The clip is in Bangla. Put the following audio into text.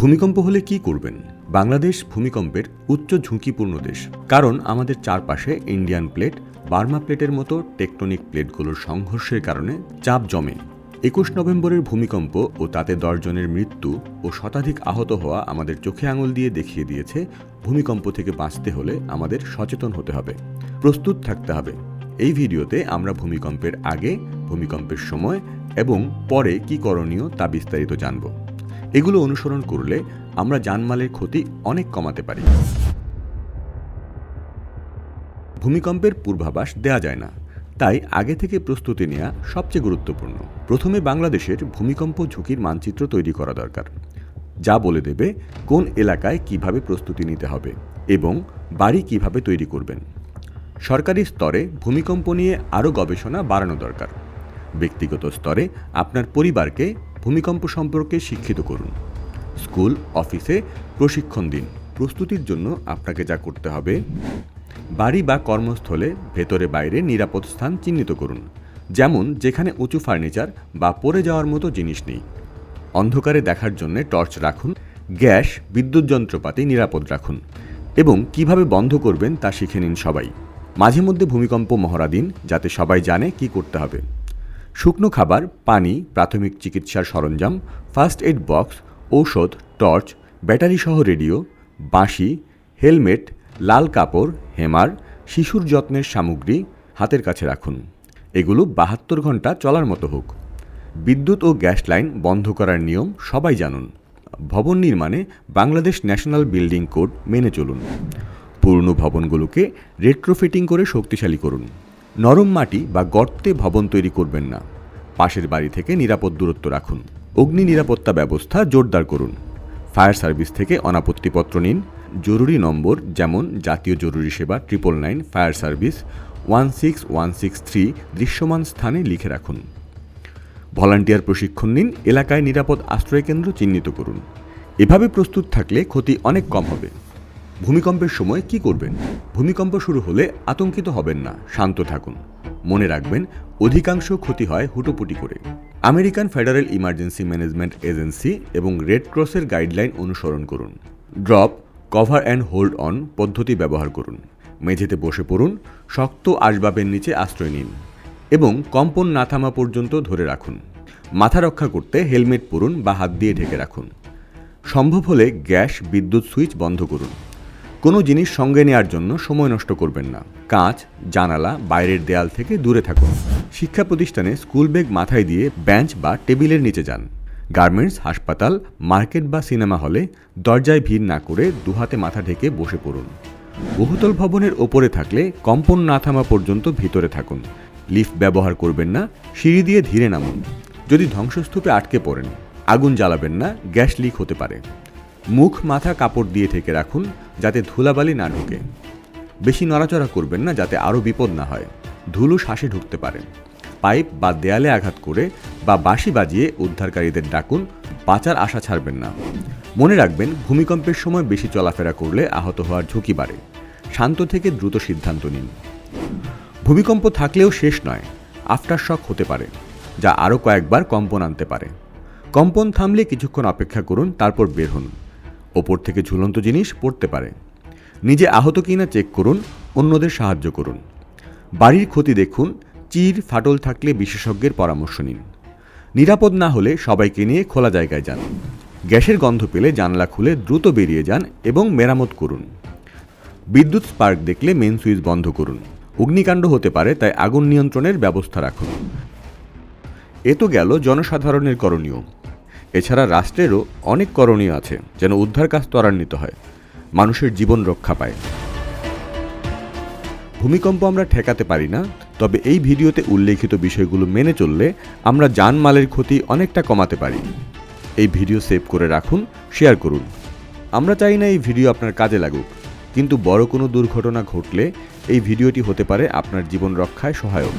ভূমিকম্প হলে কি করবেন? বাংলাদেশ ভূমিকম্পের উচ্চ ঝুঁকিপূর্ণ দেশ। কারণ আমাদের চারপাশে ইন্ডিয়ান প্লেট, বার্মা প্লেটের মতো টেকটনিক প্লেটগুলোর সংঘর্ষের কারণে চাপ জমে। একুশ নভেম্বরের ভূমিকম্প ও তাতে দশজনের মৃত্যু ও শতাধিক আহত হওয়া আমাদের চোখে আঙুল দিয়ে দেখিয়ে দিয়েছে, ভূমিকম্প থেকে বাঁচতে হলে আমাদের সচেতন হতে হবে। প্রস্তুত থাকতে হবে। এই ভিডিওতে আমরা ভূমিকম্পের আগে, ভূমিকম্পের সময় এবং পরে কি করণীয় তা বিস্তারিত জানব। এগুলো অনুসরণ করলে আমরা জানমালের ক্ষতি অনেক কমাতে পারি। ভূমিকম্পের পূর্বাভাস দেয়া যায় না। তাই আগে থেকে প্রস্তুতি নেওয়া সবচেয়ে গুরুত্বপূর্ণ। প্রথমে বাংলাদেশের ভূমিকম্প ঝুঁকির মানচিত্র তৈরি করা দরকার। যা বলে দেবে কোন এলাকায় কীভাবে প্রস্তুতি নিতে হবে এবং বাড়ি কীভাবে তৈরি করবেন। সরকারি স্তরে ভূমিকম্প নিয়ে আরও গবেষণা বাড়ানো দরকার। ব্যক্তিগত স্তরে আপনার পরিবারকে ভূমিকম্প সম্পর্কে শিক্ষিত করুন। স্কুল, অফিসে প্রশিক্ষণ দিন। প্রস্তুতির জন্য আপনাকে যা করতে হবে, বাড়ি বা কর্মস্থলে ভেতরে বাইরে নিরাপদ স্থান চিহ্নিত করুন। যেমন যেখানে উঁচু ফার্নিচার বা পড়ে যাওয়ার মতো জিনিস নেই। অন্ধকারে দেখার জন্য টর্চ রাখুন, গ্যাস, বিদ্যুৎ যন্ত্রপাতি নিরাপদ রাখুন এবং কীভাবে বন্ধ করবেন তা শিখে নিন সবাই। মাঝে মধ্যে ভূমিকম্প মহড়া দিন, যাতে সবাই জানে কি করতে হবে। শুকনো খাবার, পানি, প্রাথমিক চিকিৎসার সরঞ্জাম, ফার্স্ট এড বক্স, ঔষধ, টর্চ ব্যাটারি সহ রেডিও, বাঁশি, হেলমেট, লাল কাপড়, হেমার, শিশুর যত্নের সামগ্রী হাতের কাছে রাখুন। এগুলো বাহাত্তর ঘণ্টা চলার মতো হোক। বিদ্যুৎ ও গ্যাস লাইন বন্ধ করার নিয়ম সবাই জানুন। ভবন নির্মাণে বাংলাদেশ ন্যাশনাল বিল্ডিং কোড মেনে চলুন। পুরনো ভবনগুলোকে রেট্রোফিটিং করে শক্তিশালী করুন। নরম মাটি বা গর্তে ভবন তৈরি করবেন না। পাশের বাড়ি থেকে নিরাপদ দূরত্ব রাখুন। অগ্নি নিরাপত্তা ব্যবস্থা জোরদার করুন। ফায়ার সার্ভিস থেকে অনাপত্তিপত্র নিন। জরুরি নম্বর যেমন জাতীয় জরুরি সেবা triple nine fire service one six one six three দৃশ্যমান স্থানে লিখে রাখুন। ভলান্টিয়ার প্রশিক্ষণ নিন। এলাকায় নিরাপদ আশ্রয়কেন্দ্র চিহ্নিত করুন। এভাবে প্রস্তুত থাকলে ক্ষতি অনেক কম হবে। ভূমিকম্পের সময় কি করবেন? ভূমিকম্প শুরু হলে আতঙ্কিত হবেন না, শান্ত থাকুন। মনে রাখবেন, অধিকাংশ ক্ষতি হয় হুটোপুটি করে। American federal emergency management agency এবং রেড ক্রসের গাইডলাইন অনুসরণ করুন। Drop, cover and hold on পদ্ধতি ব্যবহার করুন। মেঝেতে বসে পড়ুন, শক্ত আসবাবের নিচে আশ্রয় নিন এবং কম্পন না থামা পর্যন্ত ধরে রাখুন। মাথা রক্ষা করতে হেলমেট পরুন বা হাত দিয়ে ঢেকে রাখুন। সম্ভব হলে গ্যাস, বিদ্যুৎ সুইচ বন্ধ করুন। কোনো জিনিস সঙ্গে নেওয়ার জন্য সময় নষ্ট করবেন না। কাঁচ, জানালা, বাইরের দেয়াল থেকে দূরে থাকুন। শিক্ষা প্রতিষ্ঠানে স্কুল ব্যাগ মাথায় দিয়ে বেঞ্চ বা টেবিলের নিচে যান। গার্মেন্টস, হাসপাতাল, মার্কেট বা সিনেমা হলে দরজায় ভিড় না করে দুহাতে মাথা ঢেকে বসে পড়ুন। বহুতল ভবনের ওপরে থাকলে কম্পন না থামা পর্যন্ত ভিতরে থাকুন। লিফট ব্যবহার করবেন না, সিঁড়ি দিয়ে ধীরে নামুন। যদি ধ্বংসস্তূপে আটকে পড়েন, আগুন জ্বালাবেন না, গ্যাস লিক হতে পারে। মুখ, মাথা, কাপড় দিয়ে ঢেকে রাখুন যাতে ধুলাবালি না ঢোকে। বেশি নড়াচড়া করবেন না যাতে আরও বিপদ না হয়। ধুলো শ্বাসে ঢুকতে পারে পাইপ বা দেয়ালে আঘাত করে বা বাঁশি বাজিয়ে উদ্ধারকারীদের ডাকুন, বাঁচার আশা ছাড়বেন না। মনে রাখবেন, ভূমিকম্পের সময় বেশি চলাফেরা করলে আহত হওয়ার ঝুঁকি বাড়ে। শান্ত থেকে দ্রুত সিদ্ধান্ত নিন। ভূমিকম্প থাকলেও শেষ নয়, আফটার শক হতে পারে, যা আরও কয়েকবার কম্পন আনতে পারে। কম্পন থামলে কিছুক্ষণ অপেক্ষা করুন, তারপর বের হন। ওপর থেকে ঝুলন্ত জিনিস পড়তে পারে। নিজে আহত কিনা চেক করুন, অন্যদের সাহায্য করুন। বাড়ির ক্ষতি দেখুন, চির ফাটল থাকলে বিশেষজ্ঞের পরামর্শ নিন। নিরাপদ না হলে সবাইকে নিয়ে খোলা জায়গায় যান। গ্যাসের গন্ধ পেলে জানলা খুলে দ্রুত বেরিয়ে যান এবং মেরামত করুন। বিদ্যুৎ স্পার্ক দেখলে মেন সুইচ বন্ধ করুন। অগ্নিকাণ্ড হতে পারে, তাই আগুন নিয়ন্ত্রণের ব্যবস্থা রাখুন। এ তো গেল জনসাধারণের করণীয়। এছাড়া রাষ্ট্রেরও অনেক করণীয় আছে যেন উদ্ধার কাজ ত্বরান্বিত হয়, মানুষের জীবন রক্ষা পায়। ভূমিকম্প আমরা ঠেকাতে পারি না, তবে এই ভিডিওতে উল্লেখিত বিষয়গুলো মেনে চললে আমরা জানমালের ক্ষতি অনেকটা কমাতে পারি। এই ভিডিও সেভ করে রাখুন, শেয়ার করুন। আমরা চাই না এই ভিডিও আপনার কাজে লাগুক, কিন্তু বড় কোনো দুর্ঘটনা ঘটলে এই ভিডিওটি হতে পারে আপনার জীবন রক্ষায় সহায়ক।